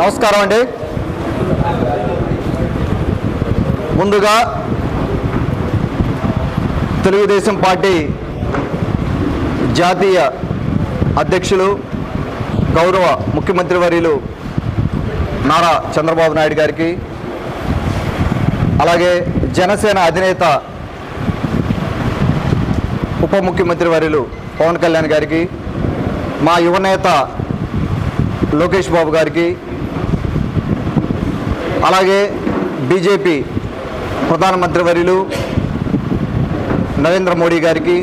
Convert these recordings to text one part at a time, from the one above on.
నమస్కారం అండి. ముందుగా తెలుగుదేశం పార్టీ జాతీయ అధ్యక్షులు గౌరవ ముఖ్యమంత్రి వర్యులు నారా చంద్రబాబు నాయుడు గారికి అలాగే జనసేన అధినేత ఉప ముఖ్యమంత్రి వర్యులు పవన్ కళ్యాణ్ గారికి మా యువనేత లోకేష్ బాబు గారికి అలాగే బీజేపీ ప్రధానమంత్రి వర్యులు నరేంద్ర మోడీ గారికి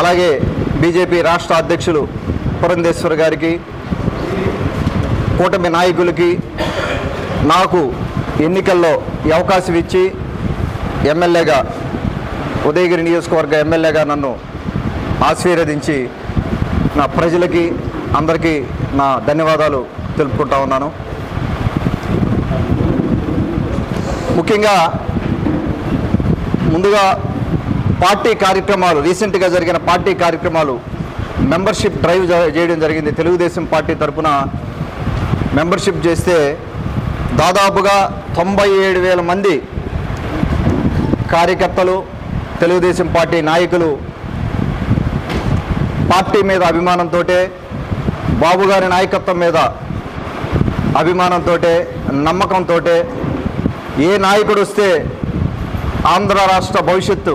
అలాగే బీజేపీ రాష్ట్ర అధ్యక్షులు పురంధేశ్వర్ గారికి కూటమి నాయకులకి నాకు ఎన్నికల్లో అవకాశం ఇచ్చి ఎమ్మెల్యేగా ఉదయగిరి నియోజకవర్గ ఎమ్మెల్యేగా నన్ను ఆశీర్వదించి నా ప్రజలకి అందరికీ నా ధన్యవాదాలు తెలుపుకుంటా ఉన్నాను. ముఖ్యంగా ముందుగా పార్టీ కార్యక్రమాలు రీసెంట్గా జరిగిన పార్టీ కార్యక్రమాలు మెంబర్షిప్ డ్రైవ్ చేయడం జరిగింది. తెలుగుదేశం పార్టీ తరఫున మెంబర్షిప్ చేస్తే దాదాపుగా తొంభై ఏడు వేల మంది కార్యకర్తలు తెలుగుదేశం పార్టీ నాయకులు పార్టీ మీద అభిమానంతో బాబు గారి నాయకత్వం మీద అభిమానంతో నమ్మకంతో ఏ నాయకుడు వస్తే ఆంధ్ర రాష్ట్ర భవిష్యత్తు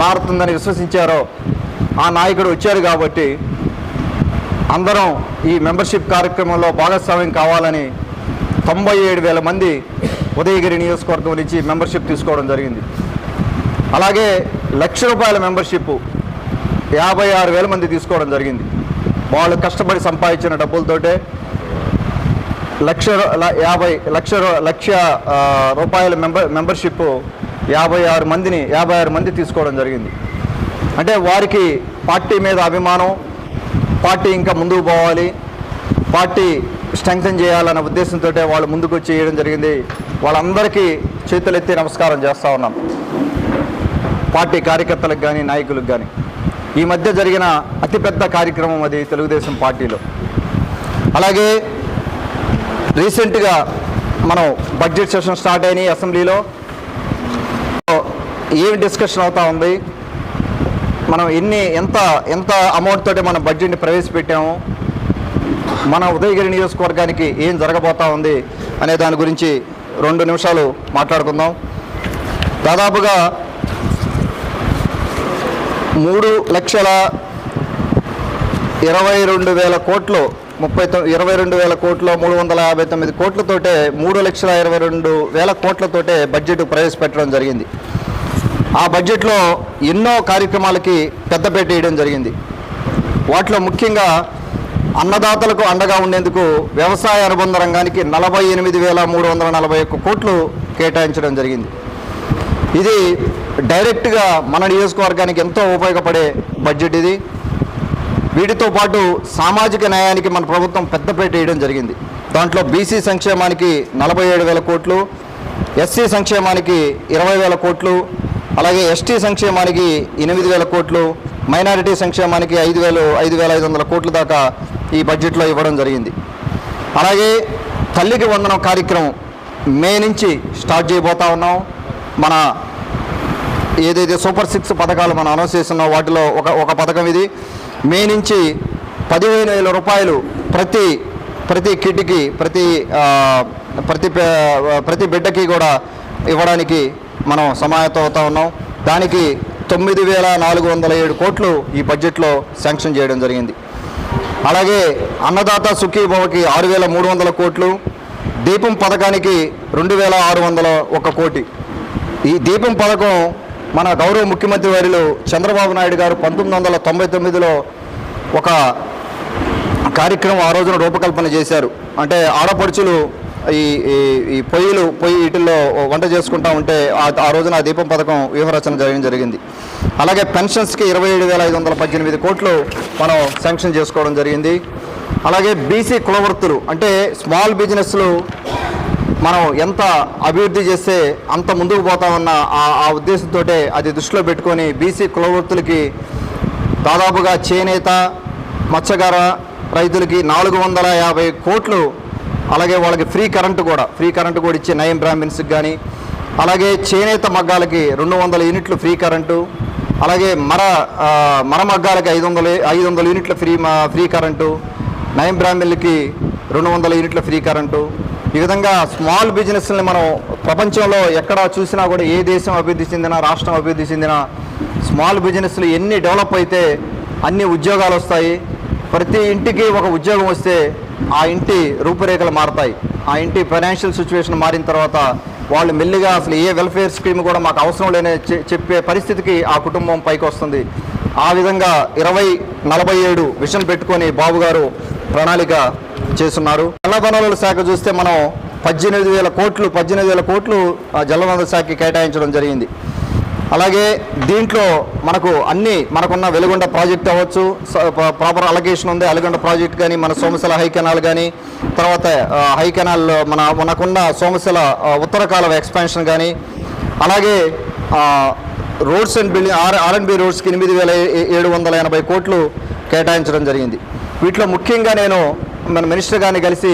మారుతుందని విశ్వసించారో ఆ నాయకుడు వచ్చారు కాబట్టి అందరం ఈ మెంబర్షిప్ కార్యక్రమంలో భాగస్వామ్యం కావాలని తొంభై ఏడు వేల మంది ఉదయగిరి నియోజకవర్గం నుంచి మెంబర్షిప్ తీసుకోవడం జరిగింది. అలాగే లక్ష రూపాయల మెంబర్షిప్ యాభై ఆరు వేల మంది తీసుకోవడం జరిగింది. వాళ్ళు కష్టపడి సంపాదించిన డబ్బులతోటే లక్ష ల- యాభై లక్ష లక్ష రూపాయల మెంబర్ మెంబర్షిప్ యాభై ఆరు మందిని యాభై ఆరు మంది తీసుకోవడం జరిగింది. అంటే వారికి పార్టీ మీద అభిమానం పార్టీ ఇంకా ముందుకు పోవాలి పార్టీ స్ట్రెంగ్తన్ చేయాలన్న ఉద్దేశంతో వాళ్ళు ముందుకు వచ్చి చేయడం జరిగింది. వాళ్ళందరికీ చేతులెత్తి నమస్కారం చేస్తూ ఉన్నాం. పార్టీ కార్యకర్తలకు కానీ నాయకులకు కానీ ఈ మధ్య జరిగిన అతిపెద్ద కార్యక్రమం అది తెలుగుదేశం పార్టీలో. అలాగే రీసెంట్గా మనం బడ్జెట్ సెషన్ స్టార్ట్ అయినాయి అసెంబ్లీలో. ఏం డిస్కషన్ అవుతా ఉంది? మనం ఎన్ని ఎంత ఎంత అమౌంట్ తోటి మనం బడ్జెట్ని ప్రవేశపెట్టాము? మన ఉదయగిరి నియోజకవర్గానికి ఏం జరగబోతా ఉంది అనే దాని గురించి రెండు నిమిషాలు మాట్లాడుకుందాం. దాదాపుగా మూడు లక్షల ఇరవై రెండు వేల కోట్లు ముప్పై ఇరవై రెండు వేల కోట్ల మూడు వందల యాభై తొమ్మిది కోట్లతోటే మూడు లక్షల ఇరవై రెండు వేల కోట్లతోటే బడ్జెట్ ప్రవేశపెట్టడం జరిగింది. ఆ బడ్జెట్లో ఎన్నో కార్యక్రమాలకి పెద్దపేట వేయడం జరిగింది. వాటిలో ముఖ్యంగా అన్నదాతలకు అండగా ఉండేందుకు వ్యవసాయ అనుబంధ రంగానికి నలభై ఎనిమిది వేల మూడు వందల నలభై ఒక్క కోట్లు కేటాయించడం జరిగింది. ఇది డైరెక్ట్గా మన నియోజకవర్గానికి ఎంతో ఉపయోగపడే బడ్జెట్ ఇది. వీటితో పాటు సామాజిక న్యాయానికి మన ప్రభుత్వం పెద్దపేట వేయడం జరిగింది. దాంట్లో బీసీ సంక్షేమానికి నలభై ఏడు వేల కోట్లు ఎస్సీ సంక్షేమానికి ఇరవై వేల కోట్లు అలాగే ఎస్టీ సంక్షేమానికి ఎనిమిది వేల కోట్లు మైనారిటీ సంక్షేమానికి ఐదు వేలు ఐదు వేల ఐదు వందల కోట్ల దాకా ఈ బడ్జెట్లో ఇవ్వడం జరిగింది. అలాగే తల్లికి వందనం కార్యక్రమం మే నుంచి స్టార్ట్ చేయబోతా ఉన్నాం. మన ఏదైతే సూపర్ సిక్స్ పథకాలు మనం అనౌన్స్ చేస్తున్నాం వాటిలో ఒక ఒక పథకం ఇది. మే నుంచి పదిహేను వేల రూపాయలు ప్రతి ప్రతి కిడ్కి ప్రతి ప్రతి ప్రతి బిడ్డకి కూడా ఇవ్వడానికి మనం సమాయత్తం అవుతా ఉన్నాం. దానికి తొమ్మిది వేల నాలుగు వందల ఏడు కోట్లు ఈ బడ్జెట్లో శాంక్షన్ చేయడం జరిగింది. అలాగే అన్నదాత సుఖీభవకి ఆరు వేల మూడు వందల కోట్లు దీపం పథకానికి రెండు వేల ఆరు వందల ఒక కోటి. ఈ దీపం పథకం మన గౌరవ ముఖ్యమంత్రి వారిలో చంద్రబాబు నాయుడు గారు పంతొమ్మిది వందల తొంభై తొమ్మిదిలో ఒక కార్యక్రమం ఆ రోజున రూపకల్పన చేశారు. అంటే ఆడపడుచులు ఈ ఈ- పొయ్యిలు పొయ్యి వీటిల్లో వంట చేసుకుంటా ఉంటే ఆ- ఆ రోజున ఆ దీపం పథకం వ్యూహరచన చేయడం జరిగింది. అలాగే పెన్షన్స్కి ఇరవై ఏడు వేల ఐదు వందల పద్దెనిమిది కోట్లు మనం శాంక్షన్ చేసుకోవడం జరిగింది. అలాగే బీసీ కులవృత్తులు అంటే స్మాల్ బిజినెస్లు మనం ఎంత అభివృద్ధి చేస్తే అంత ముందుకు పోతామన్న ఆ ఆ ఉద్దేశంతో అది దృష్టిలో పెట్టుకొని బీసీ కులవృత్తులకి దాదాపుగా చేనేత మత్స్యకార రైతులకి నాలుగు వందల యాభై కోట్లు అలాగే వాళ్ళకి ఫ్రీ కరెంటు కూడా ఫ్రీ కరెంటు కూడా ఇచ్చే నయం బ్రాహ్మిన్స్కి కానీ అలాగే చేనేత మగ్గాలకి రెండు వందల యూనిట్లు ఫ్రీ కరెంటు అలాగే మర మర మగ్గాలకి ఐదు వందల ఐదు వందల యూనిట్ల ఫ్రీ ఫ్రీ కరెంటు నయం బ్రాహ్మిన్లకి రెండు వందల యూనిట్ల ఫ్రీ కరెంటు ఈ విధంగా స్మాల్ బిజినెస్ని మనం ప్రపంచంలో ఎక్కడ చూసినా కూడా ఏ దేశం అభివృద్ధి చెందినా రాష్ట్రం అభివృద్ధి చెందినా స్మాల్ బిజినెస్లు ఎన్ని డెవలప్ అయితే అన్ని ఉద్యోగాలు వస్తాయి. ప్రతి ఇంటికి ఒక ఉద్యోగం వస్తే ఆ ఇంటి రూపురేఖలు మారతాయి. ఆ ఇంటి ఫైనాన్షియల్ సిచ్యువేషన్ మారిన తర్వాత వాళ్ళు మెల్లిగా అసలు ఏ వెల్ఫేర్ స్కీమ్ కూడా మాకు అవసరం లేని చె- చెప్పే పరిస్థితికి ఆ కుటుంబం పైకి వస్తుంది. ఆ విధంగా ఇరవై నలభై ఏడు విషన్ పెట్టుకొని బాబు గారు ప్రణాళిక చేస్తున్నారు. జలవనరుల శాఖ చూస్తే మనం పద్దెనిమిది వేల కోట్లు పద్దెనిమిది వేల కోట్లు జలవనరుల శాఖకి కేటాయించడం జరిగింది. అలాగే దీంట్లో మనకు అన్ని మనకున్న వెలుగొండ ప్రాజెక్ట్ అవ్వచ్చు ప్రాపర్ అలొకేషన్ ఉంది అలగొండ ప్రాజెక్ట్ కానీ మన సోమశిల హై కెనాల్ కానీ తర్వాత హై కెనాల్ మన మనకున్న సోమశిల ఉత్తర కాలువ ఎక్స్పాన్షన్ కానీ అలాగే రోడ్స్ అండ్ బిల్డింగ్ ఆర్ ఆర్ఎండ్బి రోడ్స్కి ఎనిమిది వేల ఏడు వందల ఎనభై కోట్లు కేటాయించడం జరిగింది. వీటిలో ముఖ్యంగా నేను మన మినిస్టర్ గారిని కలిసి